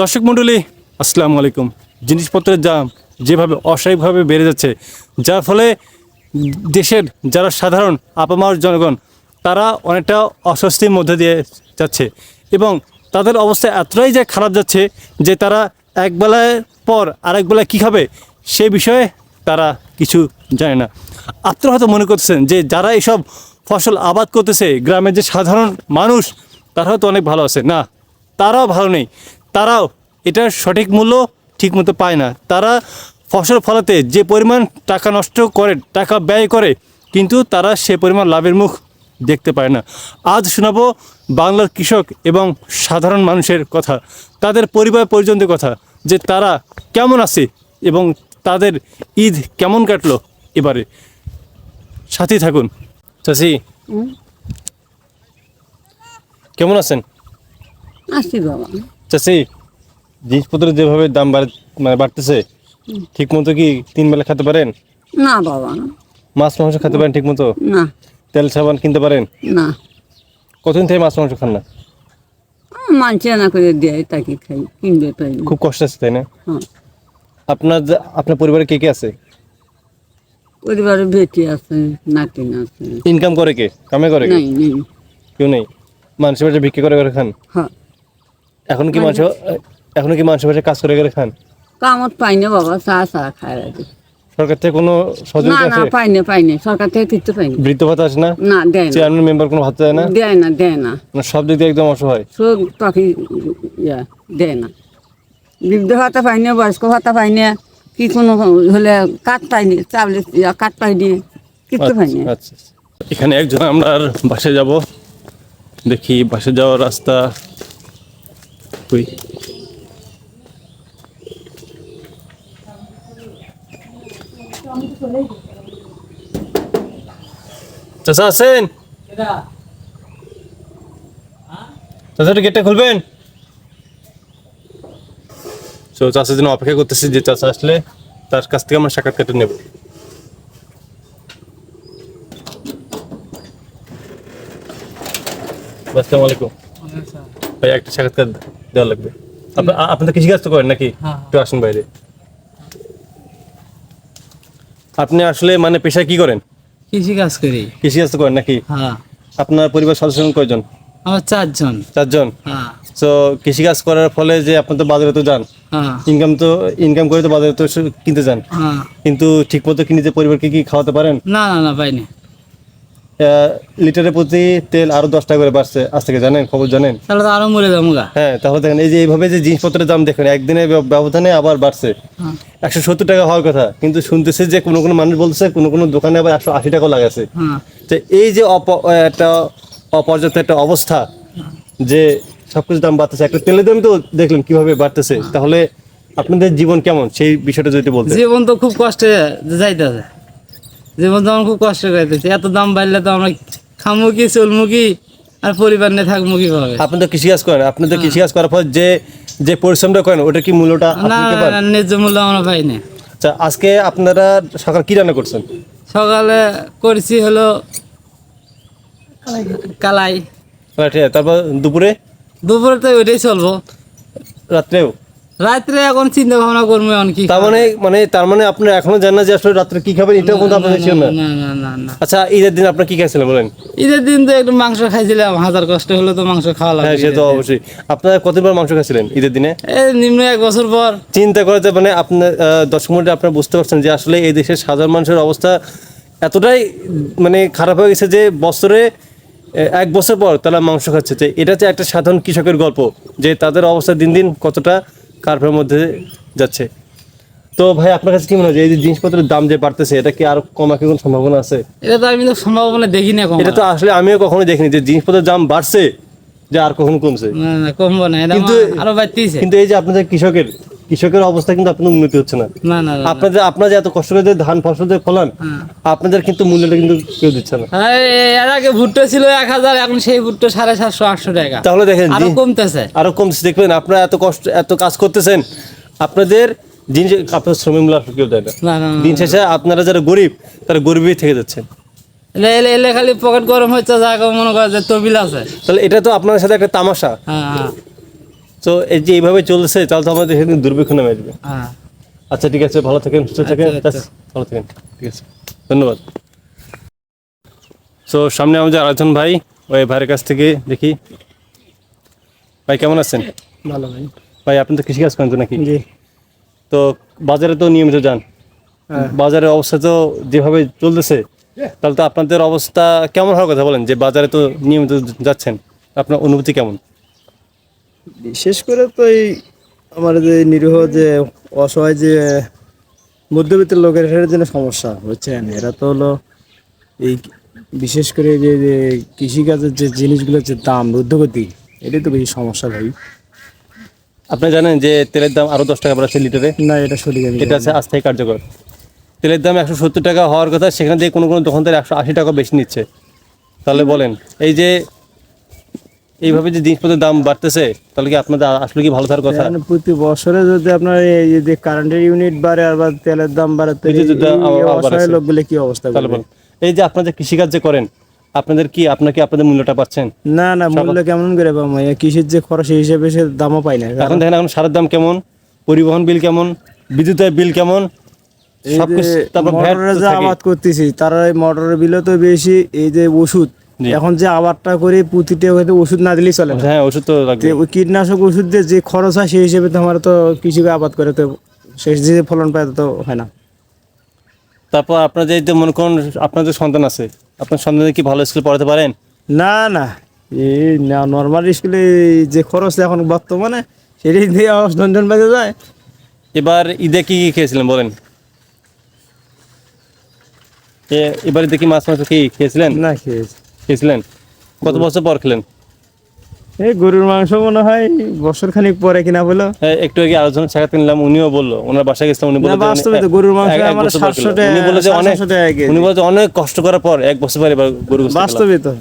দর্শক মণ্ডলী, আসসালামু আলাইকুম। জিনিসপত্রের দাম যেভাবে অস্বাভাবিকভাবে বেড়ে যাচ্ছে, যার ফলে দেশের যারা সাধারণ আপামার জনগণ, তারা অনেকটা অস্বস্তির মধ্যে দিয়ে যাচ্ছে এবং তাদের অবস্থা এতটাই যে খারাপ যাচ্ছে যে তারা এক বেলায় পর আরেক বেলায় কী খাবে সে বিষয়ে তারা কিছু জানে না। আপনারা হয়তো মনে করতেছেন যে যারা এসব ফসল আবাদ করতেছে, গ্রামের যে সাধারণ মানুষ, তারা হয়তো অনেক ভালো আছে। না, তারাও ভালো নেই। তারাও এটার সঠিক মূল্য ঠিকমতো পায় না। তারা ফসল ফলাতে যে পরিমাণ টাকা নষ্ট করে টাকা ব্যয় করে কিন্তু তারা সে পরিমাণ লাভের মুখ দেখতে পায় না। আজ শোনাব বাংলার কৃষক এবং সাধারণ মানুষের কথা তাদের পরিবার পরিজনদের কথা যে তারা কেমন আছে এবং তাদের ঈদ কেমন কাটলো এবারে। সাথে থাকুন। চাষি কেমন আছেন? আসি বাবা। চাষি জিনিসপত্রের যেভাবে দাম মানে বাড়তেছে ঠিক মতো কি তিন বেলা খেতে পারেন? না বাবা মাছ মাংস খেতে পারেন ঠিক মতো না। তেল সাবান কিনতে পারেন? না। কতদিন থেকে মাছ মাংস খান না? মানছে না করে দেয় তাকে খাই কিনবে পাই খুব কষ্ট আছে তাই না? হ্যাঁ। আপনার আপনার পরিবারে কে কে আছে? পরিবারে বেটি আছে নাতিন আছে। ইনকাম করে কে? কামে করে কে? কেউ নেই? মানুষের বাড়িতে বিক্রি করে করে খান? হ্যাঁ। এখন কি মানুষ এখন কি মানুষের বাড়িতে কাজ করে করে খান? কামত পাই না বাবা চা চা খায় রাখে সরকার থেকে কোনো না সহযোগিতা না পাই না পাই না। সরকার থেকে কিছু পাই না। বৃদ্ধ ভাতা আছে না? না দেয় না। চেয়ারম্যান মেম্বার কোনো ভাতা দেয় না? দেয় না দেয় না। মানে সব দিক দিয়ে একদম অসহায়। সব পাখি ইয়া দেয় না। বৃদ্ধ ভাতা পাই না বয়স্ক ভাতা পাই না। কি কোনো হলে কাঠ পাইনি চাউলে ইয়া কাঠ পাইনি কিছু পাই না। আচ্ছা আচ্ছা। এখানে একজন আমরা বাসে যাব। দেখি বাসে যাওয়ার রাস্তা। কই চাচা আছেন? চাচা গেটটা খুলবেন? তো চাচার জন্য অপেক্ষা করতেছি যে চাচা আসলে তার কাছ থেকে আমরা সাক্ষাৎকারটা নেব। আসসালামু আলাইকুম। ভাই একটা সাক্ষাৎকার দেওয়া লাগবে। আপনি তো কৃষিকাজ তো করেন নাকি একটু আসুন বাইরে? আপনি আসলে মানে পেশায় কি করেন? কৃষি কাজ করি। কৃষিকাজ তো করেন নাকি? হ্যাঁ। আপনার পরিবার সদস্য কয়জন? আমার চারজন। চারজন? হ্যাঁ। তো কৃষিকাজ করার ফলে যে আপনি তো বাজারে তো যান হ্যাঁ। ইনকাম তো ইনকাম করে তো বাজারে তো কিনতে যান। হ্যাঁ। কিন্তু ঠিক মতো কি নিজের পরিবারকে কি খাওয়াতে পারেন? না না না পাইনি। আহ, লিটারের প্রতি তেল আরও দশ টাকা করে বাড়ছে আজ থেকে জানেন খবর জানেন? তাহলে তো আরও মরে যাব হ্যাঁ তাহলে দেখেন এই যে এইভাবে যে জিনিসপত্রের দাম দেখেন একদিনের ব্যবধানে আবার বাড়ছে। হ্যাঁ। একশো সত্তর টাকা হওয়ার কথা কিন্তু শুনতেছি যে কোনো কোনো মানুষ বলছে কোনো কোনো দোকানে আবার একশো আশি টাকাও লাগাছে হ্যাঁ। তো এই যে অপ- একটা অপর্যাপ্ত একটা অবস্থা যে সবকিছু দাম বাড়তেছে একটা তেলের দাম তো দেখলেন কীভাবে বাড়তেছে। তাহলে আপনাদের জীবন কেমন? সেই বিষয়টা যদি বলতে জীবন তো খুব কষ্টে যাইতেছে। জীবন তো আমার খুব কষ্ট যাইতেছে এত দাম বাড়লে তো আমরা খামু কি চলমু কি আর পরিবার নিয়ে থাকব কীভাবে? আপনি তো কৃষিকাজ করেন আপনি তো কৃষিকাজ করার পর যে যে পরিশ্রমটা করেন ওটা কি মূল্যটা না না? না, ন্যায্য মূল্য আমরা পাইনি আচ্ছা আজকে আপনারা সকাল কি রান্না করছেন? সকালে করেছি হলো কালাই। তারপর দুপুরে? দুপুরে তো ওইটাই চলবো। রাত্রেও? রাত্রে এখন চিন্তা ভাবনা করব এখন কি তার মানে মানে তার মানে আপনারা এখনও না যে আসলে রাত্রে কি খাবেন এটাও কিন্তু আপনাদের ছিল না। না না না না। আচ্ছা ঈদের দিন আপনার কি খাইছিলেন বলেন? ঈদের দিন তো একটু মাংস খাইছিলাম হাজার কষ্ট হলে তো মাংস খাওয়া হ্যাঁ সে তো অবশ্যই। আপনারা কতবার মাংস খাইছিলেন ঈদের দিনে? এই নিম্ন এক বছর পর। চিন্তা করে যে মানে আপনার দর্শক মন্ডলী আপনারা বুঝতে পারছেন যে আসলে এই দেশের সাধারণ মানুষের অবস্থা এতটাই মানে খারাপ হয়ে গেছে যে বছরে এক বছর পর তারা মাংস খাচ্ছে। এটা হচ্ছে একটা সাধারণ কৃষকের গল্প যে তাদের অবস্থা দিন দিন কতটা খারাপের মধ্যে যাচ্ছে। তো ভাই আপনার কাছে কি মনে হয় এই যে জিনিসপত্রের দাম যে বাড়তেছে এটা কি আর কমা কি কোনো সম্ভাবনা আছে? এটা তো আমি তো সম্ভাবনা দেখি না এটা তো আসলে আমিও কখনো দেখিনি যে জিনিসপত্রের দাম বাড়ছে যে আর কখন কমছে। না না কমবো না এটা কিন্তু- আরও বাড়তেছে। কিন্তু এই যে আপনাদের কৃষকের কৃষকের অবস্থা কিন্তু আপনাদের উন্নতি হচ্ছে না। আপনাদের আপনারা যে এত কষ্ট করে যে ধান ফসল যে ফলান হ্যাঁ। আপনাদের কিন্তু মূল্যটা কিন্তু কেউ দিচ্ছে না। হ্যাঁ, এর আগে ভুট্টো ছিল এক হাজার এখন সেই ভুট্টো সাড়ে সাতশো আটশো টাকা। তাহলে দেখেন আরও কমতেছে। আরও কমছে দেখবেন আপনারা এত কষ্ট এত কাজ করতেছেন আপনাদের জিনিস আপনার শ্রমিক মূল্য কেউ দেয় না। দিন শেষে আপনারা যারা গরিব তারা গরিবই থেকে যাচ্ছেন এলে এলে খালি পকেট গরম হচ্ছে যা মনে করে যে তবিল আছে। তাহলে এটা তো আপনাদের সাথে একটা তামাশা। হ্যাঁ। তো এই যে এইভাবে চলছে তাহলে তো আমাদের সেদিন দুর্ভিক্ষ নেমে আসবে। হ্যাঁ। আচ্ছা ঠিক আছে ভালো থাকেন সুস্থ থাকেন আচ্ছা, আচ্ছা। ভালো থাকেন। ঠিক আছে। ধন্যবাদ। তো সামনে আমাদের আরেকজন ভাই ওই ভাইয়ের কাছ থেকে দেখি। ভাই কেমন আছেন? ভালো ভাই। ভাই আপনি তো কৃষিকাজ করেন তো নাকি? জি। তো বাজারে তো নিয়মিত যান। হ্যাঁ। বাজারের অবস্থা তো যেভাবে চলতেছে তাহলে তো আপনাদের অবস্থা কেমন হওয়ার কথা বলেন যে বাজারে তো নিয়মিত যাচ্ছেন। আপনার অনুভূতি কেমন? বিশেষ করে তো এই আমার যে নিরীহ যে অসহায় যে মধ্যবিত্ত লোকের এটার জন্য সমস্যা বুঝছেন? এরা তো হলো এই বিশেষ করে যে যে কৃষিকাজের যে জিনিসগুলোর যে দাম ঊর্ধ্বগতি এটাই তো বেশি সমস্যা ভাই। আপনি জানেন যে তেলের দাম আরও দশ টাকা বাড়াচ্ছে লিটারে? না এটা সঠিক এটা আছে আস্থায়ী কার্যকর। তেলের দাম একশো সত্তর টাকা হওয়ার কথা সেখান থেকে কোনো কোনো দোকানদার একশো আশি টাকা বেশি নিচ্ছে। তাহলে বলেন এই যে এইভাবে যে জিনিসপত্রের দাম বাড়তেছে তাহলে কি আপনাদের আসলে কি ভালো থাকার কথা? প্রতি বছরে যদি আপনার এই যে কারেন্টের ইউনিট বাড়ে আর তেলের দাম বাড়ে অসহায় লোকগুলো কি অবস্থা এই যে আপনারা যে কৃষিকাজ যে করেন আপনাদের কি আপনাকে আপনাদের মূল্যটা পাচ্ছেন? না না মূল্য কেমন করে পাবো? কৃষির যে খরচ সেই হিসেবে সে দামও পাই না। এখন দেখেন এখন সারের দাম কেমন পরিবহন বিল কেমন বিদ্যুতের বিল কেমন সবকিছু তারপর ভ্যাট। আবাদ করতেছি তারা মোটরের বিলও তো বেশি এই যে ওষুধ। এখন যে আবাদটা করে হয়তো ওষুধ না দিলেই চলে হ্যাঁ ওষুধ তো লাগবে। ওই কীটনাশক ওষুধ দিয়ে যে খরচ হয় সেই হিসেবে তো আমার তো কৃষিকে আবাদ করে তো শেষ যে ফলন পায় তো হয় না। তারপর আপনার যে মনে করুন আপনার যে সন্তান আছে আপনার সন্তানদের কি ভালো স্কুলে পড়াতে পারেন? না না। এই না নর্মাল স্কুলে যে খরচ এখন বর্তমানে সেটাই দিয়ে জন বাজে যায়। এবার ঈদে কি কি খেয়েছিলেন বলেন? এ- এবার ঈদে কি মাছ মাংস কি খেয়েছিলেন? না খেয়েছি। খেয়েছিলেন? কত বছর পর খেলেন? এই গরুর মাংস মনে হয় বছর খানিক পরে কিনা বলো। একটু আগে আলোচনা সাক্ষাৎ নিলাম উনিও বলল ওনার বাসায় গেছিলাম উনি বলল বাস্তবে তো গরুর মাংস আমার 700 খেলাম। উনি বলল যে অনেক 700 টাকা কেজি। উনি বলল যে অনেক কষ্ট করার পর এক বছর পরে গরু বাস্তবে তো।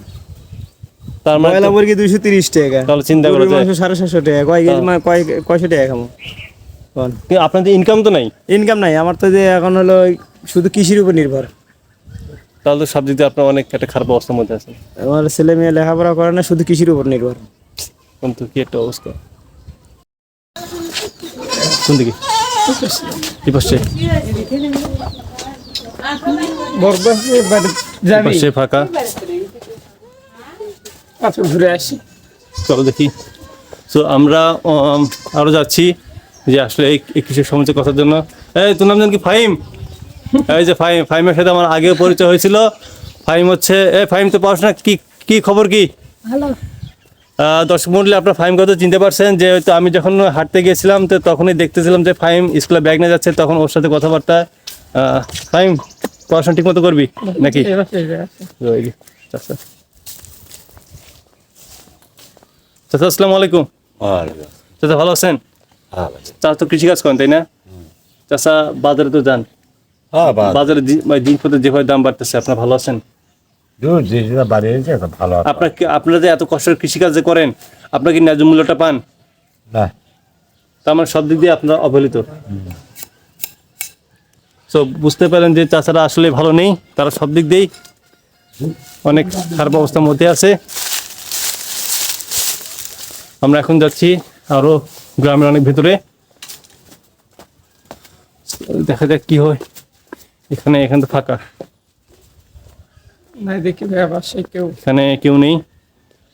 তার মানে পয়লা মুরগি দুইশো তিরিশ টাকা। তাহলে চিন্তা করো মাংস সাড়ে সাতশো টাকা কয় কেজি মানে কয় কয়শো টাকা খামো আপনাদের ইনকাম তো নাই? ইনকাম নাই আমার তো যে এখন হলো শুধু কৃষির উপর নির্ভর। তাহলে তো সব দিক দিয়ে আপনার অনেক একটা খারাপ অবস্থার মধ্যে আছেন। আমার ছেলে মেয়ে লেখাপড়া করে না শুধু কৃষির উপর নির্ভর। কিন্তু কি একটা অবস্থা? কোন দিকে? কি পাশে। পাশে ফাঁকা। ঘুরে আসি। চলো দেখি। তো আমরা উম, আরও যাচ্ছি যে আসলে এই এই কৃষি সমাজের কথার জন্য। এই তোর নাম জান কি ফাহিম? এই যে ফাহিম ফাহিমের সাথে আমার আগেও পরিচয় হয়েছিল। ফাইম হচ্ছে এ ফাহিম তো পড়াশোনা কি কি খবর কি? ভালো। দর্শক মন্ডলী আপনার ফাহিম কথা চিনতে পারছেন যে হয়তো আমি যখন হাঁটতে গেছিলাম তো তখনই দেখতেছিলাম যে ফাহিম স্কুলে ব্যাগ নিয়ে যাচ্ছে তখন ওর সাথে কথাবার্তা। ফাহিম পড়াশোনা ঠিক মতো করবি নাকি? যে, চাচা আসসালামু আলাইকুম। চাচা ভালো আছেন? চাচা তো কৃষিকাজ করেন তাই না? চাচা বাজারে তো যান। হ্যাঁ বাজারে জি- মানে জিনিসপত্রের যেভাবে দাম বাড়তেছে আপনার ভালো আছেন? ভালো আছে। আপনার যে এত কষ্টের কৃষিকাজ যে করেন আপনার কি ন্যায্য মূল্যটা পান? না। তার মানে সব দিক দিয়ে আপনার অবহেলিত। তো বুঝতে পারেন যে চাচারা আসলে ভালো নেই তারা সব দিক দিয়েই অনেক খারাপ অবস্থার মধ্যে আছে। আমরা এখন যাচ্ছি আরও গ্রামের অনেক ভেতরে। দেখা যাক কি হয়। এখানে এখানে তো ফাঁকা। নাই দেখি ভাই বাসায় কেউ এখানে কেউ নেই।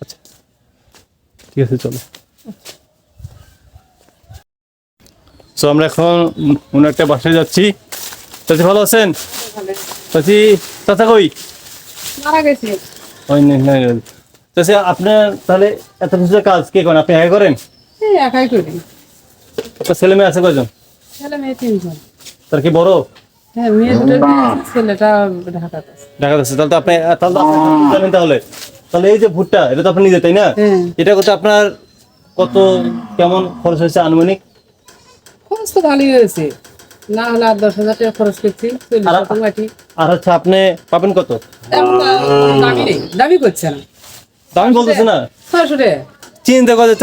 আচ্ছা ঠিক আছে চলো। তো আমরা এখন অন্য একটা বাসায় যাচ্ছি। চাচি ভালো আছেন? চাচি চাচা কই? মারা গেছে। ওই নেই, নেই, নেই। চাচি আপনার তাহলে এত কিছু কাজ কে করেন? আপনি একা করেন? একাই করি। আপনার ছেলে মেয়ে আছে কয়জন? ছেলে মেয়ে তিনজন। তার কি বড়? হ্যাঁ মেয়ে দুটো ছেলেটা ঢাকাতে আছে। তাহলে তো আপনি তাহলে জানেন তাহলে। তাহলে এই যে ভুট্টা এটা তো আপনি নিজে তাই না? হ্যাঁ। এটা করতে আপনার কত কেমন খরচ হয়েছে আনুমানিক? খরচ তো ভালোই হয়েছে। না হলে আর দশ হাজার টাকা খরচ করছি। আর- শতক মাটি আর হচ্ছে আপনি পাবেন কত? দামি নেই। দামি করছে না। দামি বলতেছে না? ছয়শো টাকা। চিন্তা করে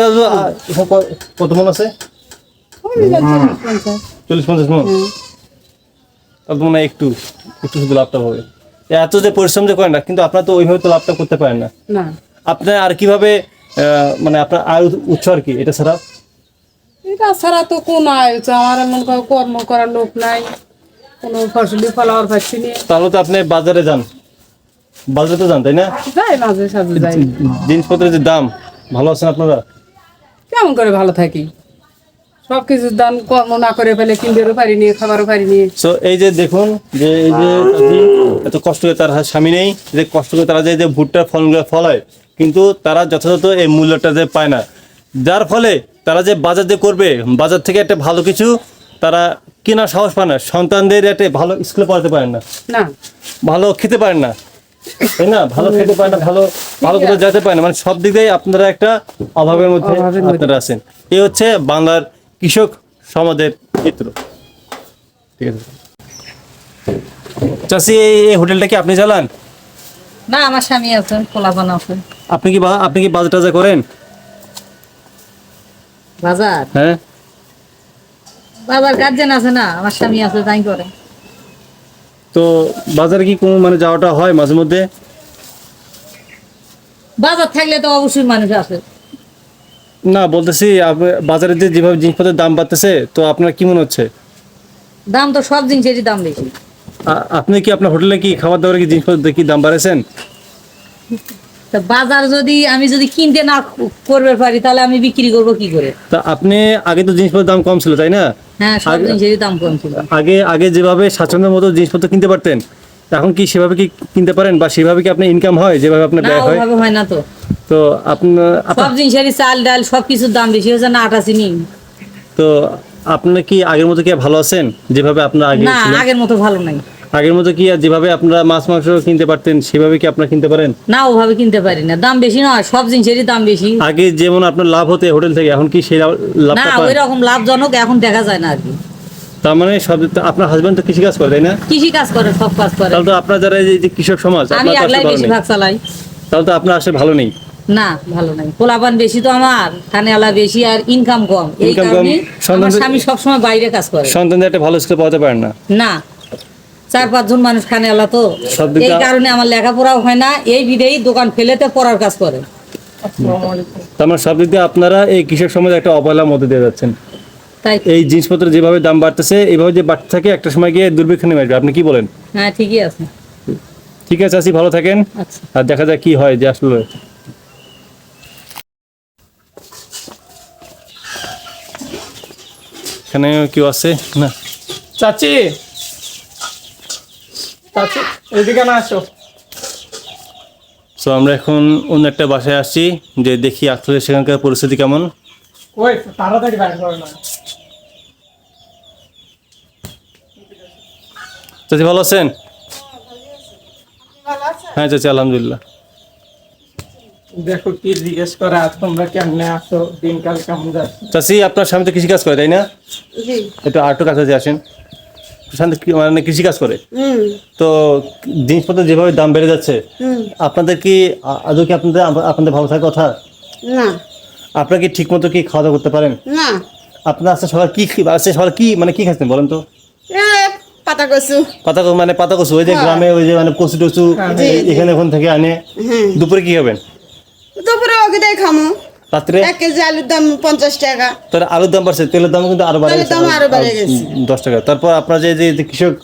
কত মন আছে? চল্লিশ, পঞ্চাশ। চল্লিশ পঞ্চাশ মন? হুম। তাহলে তো মনে হয় একটু একটু শুধু লাভটা হবে। এত যে পরিশ্রম যে করেন না কিন্তু আপনার তো ওইভাবে তো লাভটা করতে পারেন না। না। আপনার আর কীভাবে মানে আপনার আয় উৎস আর কি এটা ছাড়া? এটা ছাড়া তো কোন আয়োজন আমার এমন কর্ম করার লোক নাই কোনো ফসলি ফলাওয়ার পাচ্ছি না। তাহলে তো আপনি বাজারে যান। বাজারে তো যান তাই না? যাই মাঝে সাঝে যাই। জিনিসপত্রের যে দাম ভালো আছেন আপনারা? কেমন করে ভালো থাকি? সব কিছুর দাম কর্ম না করে ফেলে কিনতেও পারিনি খাবারও পারিনি সো এই যে দেখুন যে এই যে এত কষ্ট করে তার স্বামী নেই যে কষ্ট করে তারা যে যে ভুট্টার ফলগুলো ফলায় কিন্তু তারা যথাযথ এই মূল্যটা যে পায় না। যার ফলে তারা যে বাজার যে করবে বাজার থেকে একটা ভালো কিছু তারা কেনার সাহস পায় না সন্তানদের একটা ভালো স্কুলে পড়াতে পারেন না। না। ভালো খেতে পারেন না। তাই না? ভালো খেতে পারেন না ভালো ভালো কোথাও যেতে পারেন না। মানে সব দিক দিয়ে আপনারা একটা অভাবের মধ্যে অভাবের মধ্যে। আপনারা আছেন। এই হচ্ছে বাংলার কৃষক সমাজের চিত্র ঠিক আছে। চাষি এই হোটেলটা কি আপনি চালান? না আমার স্বামী আছে পোলাপান আছে। আপনি কি আপনি কি বাজার টাজার করেন? বাজার? হ্যাঁ। বাজার গার্জেন আছে না আমার স্বামী আছে তাই করে। তো বাজারে কি কোনো মানে যাওয়াটা হয় মাঝে মধ্যে? বাজার থাকলে তো অবশ্যই মানুষ আছে না বলতেছি বাজারে যে যেভাবে জিনিসপত্রের দাম বাড়তেছে তো আপনার কি মনে হচ্ছে? দাম তো সব জিনিসেরই দাম বেশি। আপনি কি আপনার হোটেলে কি খাবার দাবারের কি জিনিসপত্র কি দাম বাড়াইছেন? বাজার যদি আমি যদি কিনতে না করবে পারি তাহলে আমি বিক্রি করব কি করে? তা আপনি আগে তো জিনিসপত্রের দাম কম ছিল তাই না? হ্যাঁ সব জিনিসেরই দাম কম ছিল। আগে আগে যেভাবে স্বাচ্ছন্দ্যের মতো জিনিসপত্র কিনতে পারতেন এখন কি সেভাবে কি কিনতে পারেন বা সেভাবে কি আপনার ইনকাম হয় যেভাবে আপনার ব্যয় হয়? ওভাবে হয় না তো। তো আপনার সব আপনা- জিনিসেরই চাল ডাল সব কিছুর দাম বেশি হয়েছে না আটা চিনি। তো আপনার কি আগের মতো কি ভালো আছেন যেভাবে আপনার আগে না আগের মতো ভালো নাই। আগের মতো কি যেভাবে আপনারা মাছ মাংস কিনতে পারতেন সেভাবে কি আপনারা কিনতে পারেন? না ওভাবে কিনতে পারি না। দাম বেশি না সব জিনিসেরই দাম বেশি। আগে যেমন আপনার লাভ হতে হোটেল থেকে এখন কি সেই লাভ- না ওই রকম লাভজনক এখন দেখা যায় না আর কি। তার মানে সব আপনার হাজবেন্ড তো কৃষিকাজ করে তাই না? কৃষি কাজ করে সব কাজ করে। তাহলে তো আপনার যারা এই যে কৃষক সমাজ আমি বেশিরভাগ চালাই। তাহলে তো আপনার আসলে ভালো নেই। না ভালো নাই। পোলাপান বেশি তো আমার বেশি আর ইনকাম কম। এই কারণে আমার স্বামী সবসময় বাইরে কাজ করে। সন্তানদের একটা ভালো স্কুলে পড়াতে পারেন না। না চার পাঁচজন মানুষ খানেওয়ালা তো। এই কারণে আমার লেখাপড়াও হয় না এই বিধেই দোকান ফেলেতে পড়ার কাজ করে। তার মানে সব দিক দিয়ে আপনারা এই কৃষক সমাজে একটা অবহেলার মধ্যে দিয়ে যাচ্ছেন। এই জিনিসপত্র যেভাবে দাম বাড়তেছে এইভাবে যে বাড়তে থাকে একটা সময় গিয়ে দুর্ভিক্ষ নেমে আসবে আপনি কি বলেন? হ্যাঁ ঠিকই আছে। ঠিক আছে আসি ভালো থাকেন। আচ্ছা। আর দেখা যাক কি হয় যে আসলে। এখানে কেউ আছে? না। চাচি! চাচি এদিকে না আসো। তো আমরা এখন অন্য একটা বাসায় আসছি যে দেখি আসলে সেখানকার পরিস্থিতি কেমন। ওই তাড়াতাড়ি বাইর করো না। চাচি ভালো আছেন? হ্যাঁ চাচি আলহামদুলিল্লাহ। দেখো কি জিজ্ঞেস করে আজ তোমরা কেমনে আসো দিনকাল কেমন যাচ্ছে? চাচি আপনার স্বামী তো কৃষিকাজ করে তাই না? জি। একটু আরেকটু কাছাকাছি আসেন। স্বামী কি- মানে কৃষিকাজ করে। তো জিনিসপত্র যেভাবে দাম বেড়ে যাচ্ছে আপনাদের কি আদৌ কি আপনাদের আপনাদের ভালো থাকার কথা? না। আপনারা কি ঠিক মতো কি খাওয়া দাওয়া করতে পারেন? না। আপনার আজকে সকাল কি আজকে সকাল কি মানে কি খাচ্ছেন বলেন তো? পাতা কচু পাতা কচু মানে পাতা কচু ওই যে হ্যাঁ। গ্রামে ওই যে মানে কচু টচু জি, জি। এখানে ওখান থেকে আনে। হ্যাঁ দুপুরে কি খাবেন? দুপুরে ওকে খামো। রাত্রে? এক কেজি আলুর দাম পঞ্চাশ টাকা। তাহলে আলুর দাম বাড়ছে তেলের দাম কিন্তু আরও বাড়ে দাম আরও বেড়ে গেছে। দশ টাকা। তারপর আপনার যে যে কৃষক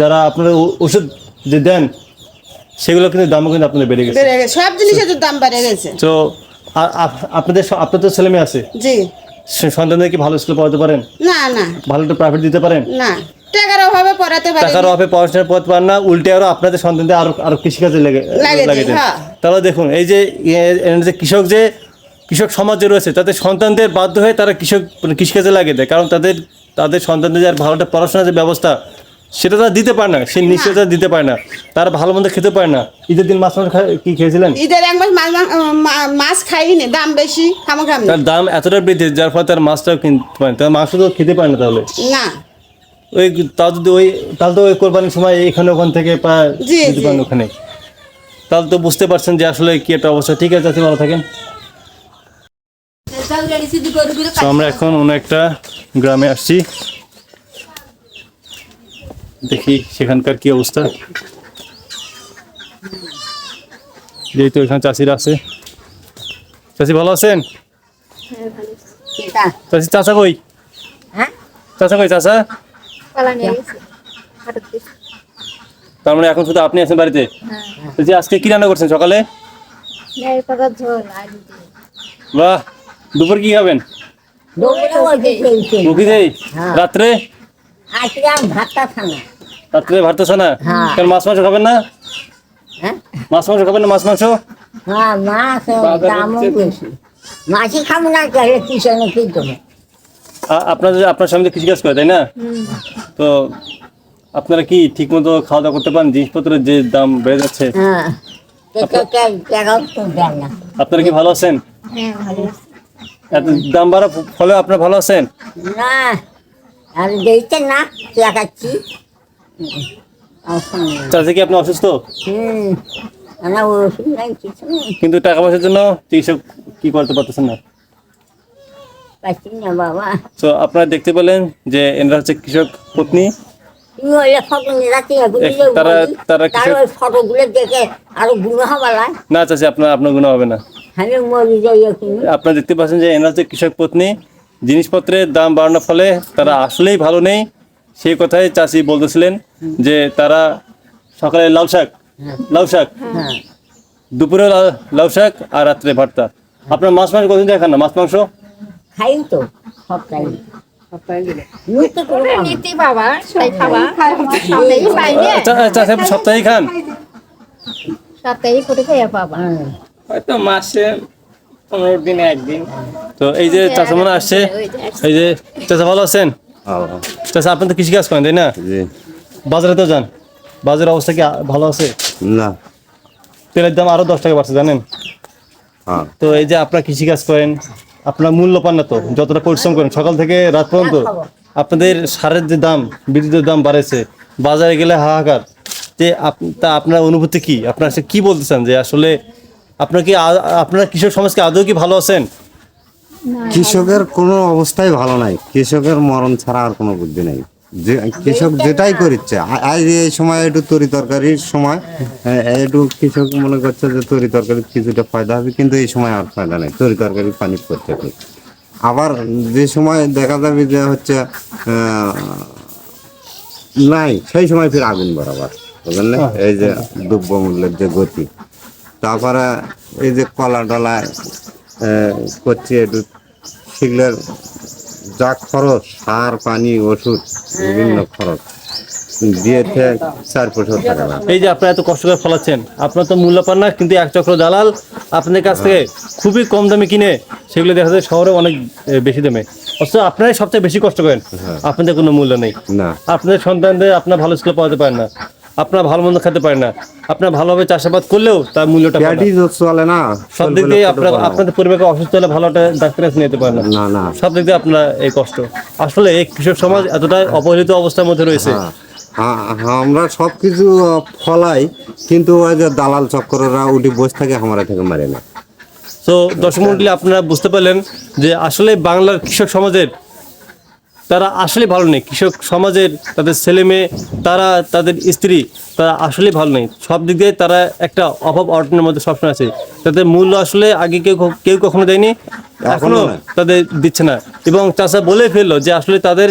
যারা আপনারা ওষুধ যে দেন সেগুলো কিন্তু দামও কিন্তু আপনাদের বেড়ে গেছে। বেড়ে গেছে। সব জিনিসের তো দাম বেড়ে গেছে। তো আপনাদের তো ছেলে মেয়ে আছে? জি। সন্তানদের কি ভালো স্কুলে পড়াতে পারেন? না না। ভালো একটা প্রাইভেট দিতে পারেন? না। টাকার অভাবে পড়াতে পারে টাকার অভাবে পড়াশোনা পড়তে পারেন না উল্টে আরও আপনাদের সন্তানদের আরও আরও কৃষিকাজে লাগে লাগে হ্যাঁ। তাহলে দেখুন এই যে যে কৃষক যে কৃষক সমাজ রয়েছে তাদের সন্তানদের বাধ্য হয়ে তারা কৃষক মানে কৃষিকাজে লাগিয়ে দেয়। কারণ তাদের তাদের সন্তানদের আর পড়াশোনার যে ব্যবস্থা সেটা তারা দিতে পারে না। সে নিশ্চয়তা দিতে পারে না। তারা ভালো মন্দ খেতে পারে না। ঈদের দিন মাছ মাংস কি খেয়েছিলেন? ঈদের মাছ খাইনি দাম বেশি খামো খামি তার দাম এতটা বৃদ্ধি যার ফলে তার মাছটাও কিনতে পারে না। তার মাংস তো খেতে পারে না তাহলে। না। ওই তাও যদি ওই তাহলে তো ওই কোরবানির সময় এখানে ওখান থেকে। পারেন ওখানে। তাহলে তো বুঝতে পারছেন যে আসলে কি একটা অবস্থা। ঠিক আছে ভালো থাকেন। তো আমরা এখন অন্য একটা গ্রামে আসছি। দেখি সেখানকার কি অবস্থা। যেহেতু এখানে চাষিরা আছে। চাষি ভালো আছেন? চাচি চাচা কই? হ্যাঁ? চাচা কই চাচা? তার মানে এখন শুধু আপনি আছেন বাড়িতে? চাচি আজকে কি রান্না করছেন সকালে? বাহ দুপুর কি খাবেন? মুখি দেই? রাত্রে? ভাতটা রাত্রে ভাত তো না হ্যাঁ। কেন মাছ মাংস খাবেন না? হ্যাঁ? মাছ মাংস খাবেন না মাছ মাংস? হ্যাঁ মাছই খাব না আপনার আপনার স্বামী কৃষিকাজ করে তাই না? তো আপনারা কি ঠিক মতো খাওয়া দাওয়া করতে পারেন? জিনিসপত্রের যে দাম বেড়ে যাচ্ছে। হ্যাঁ। আপনারা কি ভালো আছেন? হ্যাঁ। এত দাম বাড়া ফলে আপনারা ভালো আছেন? না আর দিতে না দেখাচ্ছি। চাষে কি আপনি অসুস্থ? হুম না ওষুধ নাই কিছু কিন্তু টাকা পয়সার জন্য চিকিৎসা কি করতে পারতেছেন না? পাচ্ছি না বাবা। তো আপনারা দেখতে পেলেন যে এনারা হচ্ছে কৃষক পত্নী। তারা- তারা ফটোগুলো দেখে আরও গুলো হবালা না? চাষে আপনার আপনার গুণ হবে না। যাই এখন। আপনারা দেখতে পাচ্ছেন যে এনারা হচ্ছে কৃষক পত্নী। জিনিসপত্রের দাম বাড়ানোর ফলে তারা আসলেই ভালো নেই। সেই কথাই চাষি বলতেছিলেন যে তারা সকালে লাউ শাক লাউ শাক। হ্যাঁ। দুপুরে লাউ- লাউ শাক আর রাত্রে ভর্তা আপনার মাছ মাংস কতদিন দেখান না? মাছ মাংস? খাই তো সপ্তাহে। সপ্তাহে দিলে নিতে করব ওরা নীতি বাবা তাই খাবা? সপ্তাহে পাই না চাষি আপনি খান। সপ্তাহে করে খাইয়া পাবা। হয়তো মাসে পনেরো দিনে একদিন তো এই যে চাষা মনে আসছে এই যে চাষা ভালো আছেন? চাষা আপনি তো কৃষিকাজ করেন তাই না? বাজারে তো যান। বাজারের অবস্থা কি ভালো আছে? না। তেলের দাম আরও দশ টাকা বাড়ছে জানেন? হ্যাঁ। তো এই যে আপনারা কৃষিকাজ করেন আপনার মূল্য পান না তো? যতটা পরিশ্রম করেন। সকাল থেকে রাত পর্যন্ত আপনাদের সারের যে দাম, বিদ্যুতের দাম বাড়েছে, বাজারে গেলে হাহাকার। যে তা আপনার অনুভূতি কি? আপনার কি বলতে চান যে আসলে আপনার কি আপনারা কৃষক সমাজকে আদৌ কি ভালো আছেন? কৃষকের কোনো অবস্থাই ভালো নাই। কৃষকের মরণ ছাড়া আর কোনো বুদ্ধি নাই। যে কৃষক যেটাই করিচ্ছে আ- আজ এই সময় একটু তরি তরকারির সময় একটু কৃষক মনে করছে যে তরি তরকারির কিছুটা ফায়দা হবে কিন্তু এই সময় আর ফায়দা নেই তরি তরকারি পানি করতে আবার যে সময় দেখা যাবে যে হচ্ছে নাই সেই সময় ফির আগুন বরাবর বুঝলেন না? এই যে দ্রব্য মূল্যের যে গতি তারপরে এই যে কলা আহ, করছি একটু সেগুলোর যা খরচ সার পানি ওষুধ বিভিন্ন খরচ। দিয়েছে চার পঁচিশ টাকা এই যে আপনারা এত কষ্ট করে ফলাচ্ছেন আপনারা তো মূল্য পান না কিন্তু এক চক্র দালাল আপনাদের কাছ থেকে খুবই কম দামে কিনে সেগুলো দেখা যায় শহরে অনেক বেশি দামে। অথচ আপনারাই সবচেয়ে বেশি কষ্ট করেন। আপনাদের কোনো মূল্য নেই। না। আপনাদের সন্তানদের আপনার ভালো স্কুলে পড়াতে পারেন না। আপনার ভালো মন্দ খেতে পারেন না। আপনার ভালোভাবে চাষাবাদ করলেও তার মূল্যটা চলে না সব দিক দিয়ে আপনার আপনাদের পরিবারকে অসুস্থ হলে ভালো একটা ডাক্তারের কাছে নিতে পারেন না। সব দিক দিয়ে আপনার এই কষ্ট। আসলে এই কৃষক সমাজ এতটাই অবহেলিত অবস্থার মধ্যে রয়েছে। হ্যাঁ, হ্যাঁ, আমরা সব কিছু ফলাই কিন্তু ওই যে দালাল চক্ররা উঠে বসে থাকে আমরা থেকে মারে না। তো দর্শক মন্ডলী আপনারা বুঝতে পারলেন যে আসলে বাংলার কৃষক সমাজের তারা আসলে ভালো নেই। কৃষক সমাজের তাদের ছেলে মেয়ে তারা তাদের স্ত্রী তারা আসলে ভালো নেই। সব দিক দিয়ে তারা একটা অভাব অর্টনের মধ্যে সবসময় আছে। তাদের মূল্য আসলে আগে কেউ কেউ কখনো দেয়নি এখনও তাদের দিচ্ছে না। এবং চাষা বলে ফেলল যে আসলে তাদের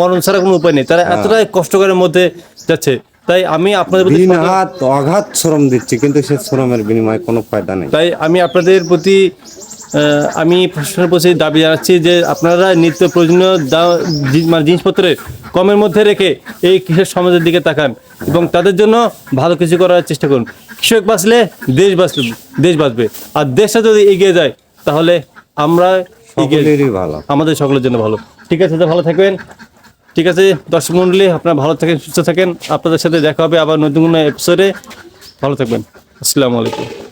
মরণ ছাড়া কোনো উপায় নেই। তারা এতটাই কষ্টকরের মধ্যে যাচ্ছে। তাই আমি আপনাদের প্রতি অঘাত শ্রম দিচ্ছি কিন্তু সে শ্রমের বিনিময়ে কোনো ফায়দা নেই। তাই আমি আপনাদের প্রতি আমি প্রশাসনের প্রতি দাবি জানাচ্ছি যে আপনারা নিত্য প্রয়োজনীয় মানে জিনিসপত্রে কমের মধ্যে রেখে এই কৃষক সমাজের দিকে তাকান এবং তাদের জন্য ভালো কিছু করার চেষ্টা করুন। কৃষক বাঁচলে দেশ বাঁচবে দেশ বাঁচবে। আর দেশটা যদি এগিয়ে যায় তাহলে আমরা এগিয়ে ভালো। আমাদের সকলের জন্য ভালো। ঠিক আছে তো ভালো থাকবেন। ঠিক আছে দর্শক মন্ডলী আপনারা ভালো থাকেন সুস্থ থাকেন। আপনাদের সাথে দেখা হবে আবার নতুন কোনো এপিসোডে ভালো থাকবেন। আসসালামু আলাইকুম।